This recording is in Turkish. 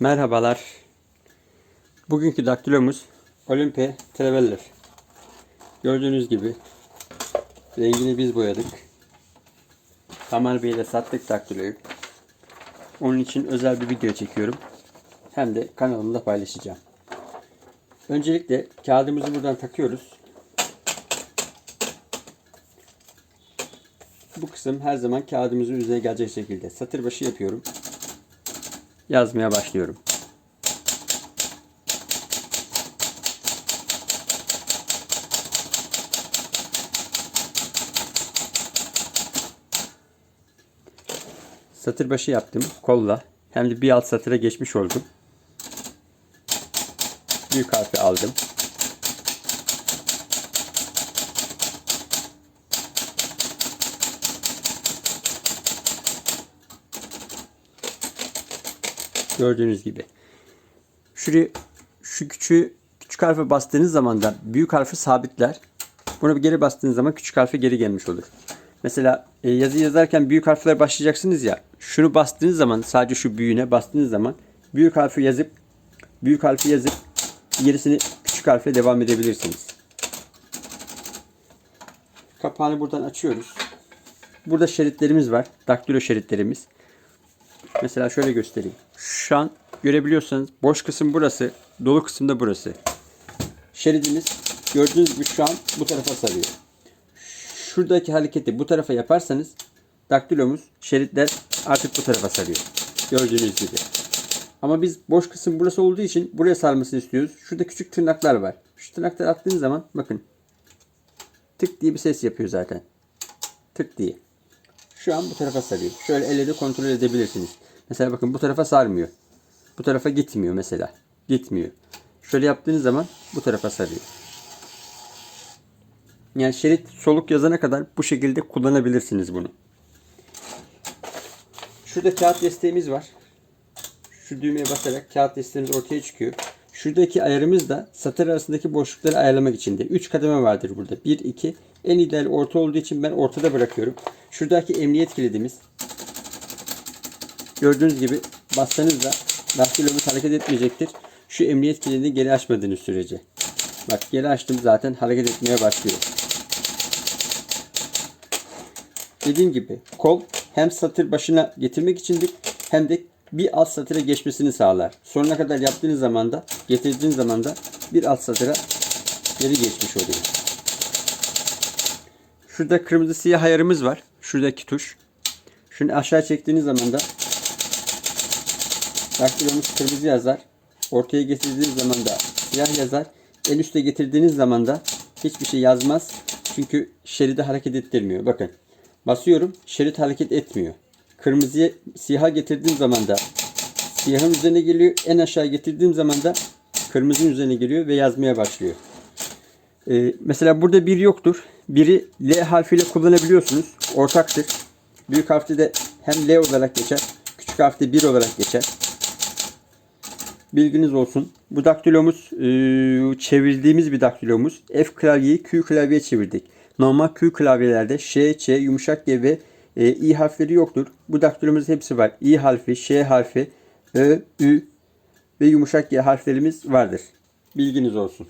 Merhabalar. Bugünkü daktilomuz Olympia Traveller. Gördüğünüz gibi rengini biz boyadık. Kamal Bey ile sattık daktiloyu. Onun için özel bir video çekiyorum. Hem de kanalımda paylaşacağım. Öncelikle kağıdımızı buradan takıyoruz. Bu kısım her zaman kağıdımızın üzerine gelecek şekilde satır başı yapıyorum. Yazmaya başlıyorum. Satır başı yaptım kolla. Hem de bir alt satıra geçmiş oldum. Büyük harfi aldım. Gördüğünüz gibi. Şuraya şu küçüğü küçük harfe bastığınız zaman da büyük harfi sabitler. Bunu bir geri bastığınız zaman küçük harfe geri gelmiş olur. Mesela e, yazı yazarken büyük harfler başlayacaksınız ya. Şunu bastığınız zaman sadece şu büyüğüne bastığınız zaman büyük harfi yazıp büyük harfi yazıp gerisini küçük harfle devam edebilirsiniz. Kapağını buradan açıyoruz. Burada şeritlerimiz var. Daktilo şeritlerimiz. Mesela şöyle göstereyim. Şu an görebiliyorsanız boş kısım burası, dolu kısım da burası. Şeridimiz gördüğünüz gibi şu an bu tarafa sarıyor. Şuradaki hareketi bu tarafa yaparsanız daktilomuz, şeritler artık bu tarafa sarıyor. Gördüğünüz gibi. Ama biz boş kısım burası olduğu için buraya sarmasını istiyoruz. Şurada küçük tırnaklar var. Şu tırnakları attığınız zaman bakın tık diye bir ses yapıyor zaten. Tık diye. Şu an bu tarafa sarıyor. Şöyle elle de kontrol edebilirsiniz. Mesela bakın bu tarafa sarmıyor. Bu tarafa gitmiyor mesela. Gitmiyor. Şöyle yaptığınız zaman bu tarafa sarıyor. Yani şerit soluk yazana kadar bu şekilde kullanabilirsiniz bunu. Şurada kağıt desteğimiz var. Şu düğmeye basarak kağıt desteğimiz ortaya çıkıyor. Şuradaki ayarımız da satır arasındaki boşlukları ayarlamak için de. 3 kademe vardır burada. 1, 2. En ideal orta olduğu için ben ortada bırakıyorum. Şuradaki emniyet kilidimiz. Gördüğünüz gibi bastığınızda daktilomuz hareket etmeyecektir. Şu emniyet kilidini geri açmadığınız sürece. Bak geri açtım zaten hareket etmeye başlıyor. Dediğim gibi kol hem satır başına getirmek içindir hem de bir alt satıra geçmesini sağlar. Sonuna kadar yaptığınız zaman da getirdiğiniz zaman da bir alt satıra geri geçmiş oluyor. Şurada kırmızı siyah ayarımız var. Şuradaki tuş. Şunu aşağı çektiğiniz zaman da daktilomuz kırmızı yazar. Ortaya getirdiğiniz zaman da siyah yazar. En üste getirdiğiniz zaman da hiçbir şey yazmaz. Çünkü şeridi hareket ettirmiyor. Bakın. Basıyorum. Şerit hareket etmiyor. Kırmızıya siyaha getirdiğim zaman da siyahın üzerine geliyor. En aşağı getirdiğim zaman da kırmızının üzerine geliyor ve yazmaya başlıyor. Ee, mesela burada bir yoktur. Biri L harfiyle kullanabiliyorsunuz. Ortaktır. Büyük harfte de hem L olarak geçer. Küçük harfte 1 olarak geçer. Bilginiz olsun. Bu daktilomuz e, çevirdiğimiz bir daktilomuz. F klavyeyi Q klavyeye çevirdik. Normal Q klavyelerde Ş, Ç, yumuşak G ve e, İ harfleri yoktur. Bu daktilomuzun hepsi var. İ harfi, Ş harfi, Ö, Ü ve yumuşak G harflerimiz vardır. Bilginiz olsun.